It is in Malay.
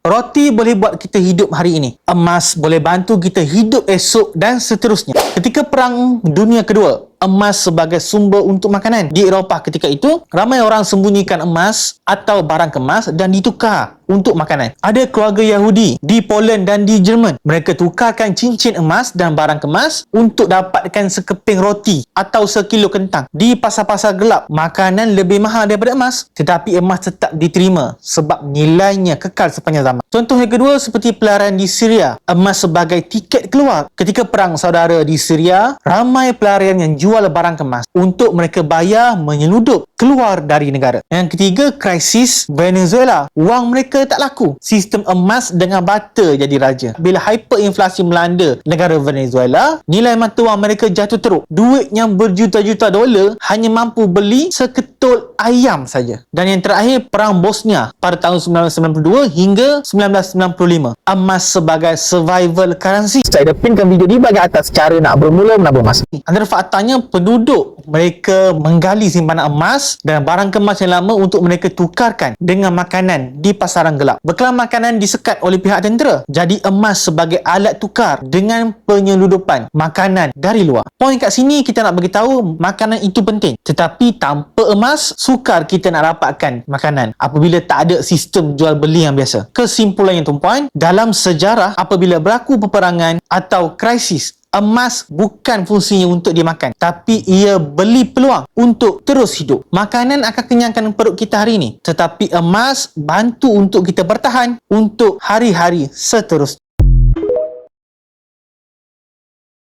Roti boleh buat kita hidup hari ini. Emas boleh bantu kita hidup esok dan seterusnya. Ketika Perang Dunia Kedua, emas sebagai sumber untuk makanan. Di Eropah ketika itu, ramai orang sembunyikan emas atau barang kemas dan ditukar untuk makanan. Ada keluarga Yahudi di Poland dan di Jerman. Mereka tukarkan cincin emas dan barang kemas untuk dapatkan sekeping roti atau sekilo kentang. Di pasar-pasar gelap, makanan lebih mahal daripada emas. Tetapi emas tetap diterima sebab nilainya kekal sepanjang zaman. Contoh yang kedua seperti pelarian di Syria. Emas sebagai tiket keluar. Ketika perang saudara di Syria, ramai pelarian yang jual barang kemas untuk mereka bayar menyeludup keluar dari negara. Yang ketiga, krisis Venezuela. Wang mereka tak laku. Sistem emas dengan bata jadi raja. Bila hyperinflasi melanda negara Venezuela, nilai mata wang mereka jatuh teruk. Duit yang berjuta-juta dolar hanya mampu beli seketul ayam saja. Dan yang terakhir, Perang Bosnia pada tahun 1992 hingga 1995. Emas sebagai survival currency. Saya dah pinkan video di bahagian atas cara nak bermula menabur emas. Antara faktanya penduduk mereka menggali simpanan emas dan barang kemas yang lama untuk mereka tukarkan dengan makanan di pasaran gelap. Bekal makanan disekat oleh pihak tentera. Jadi emas sebagai alat tukar dengan penyeludupan makanan dari luar. Poin kat sini kita nak beritahu makanan itu penting. Tetapi tanpa emas, sukar kita nak dapatkan makanan apabila tak ada sistem jual beli yang biasa. Kesimpulannya tuan-puan, dalam sejarah apabila berlaku peperangan atau krisis emas bukan fungsinya untuk dimakan tapi ia beli peluang untuk terus hidup. Makanan akan kenyangkan perut kita hari ini tetapi emas bantu untuk kita bertahan untuk hari-hari seterusnya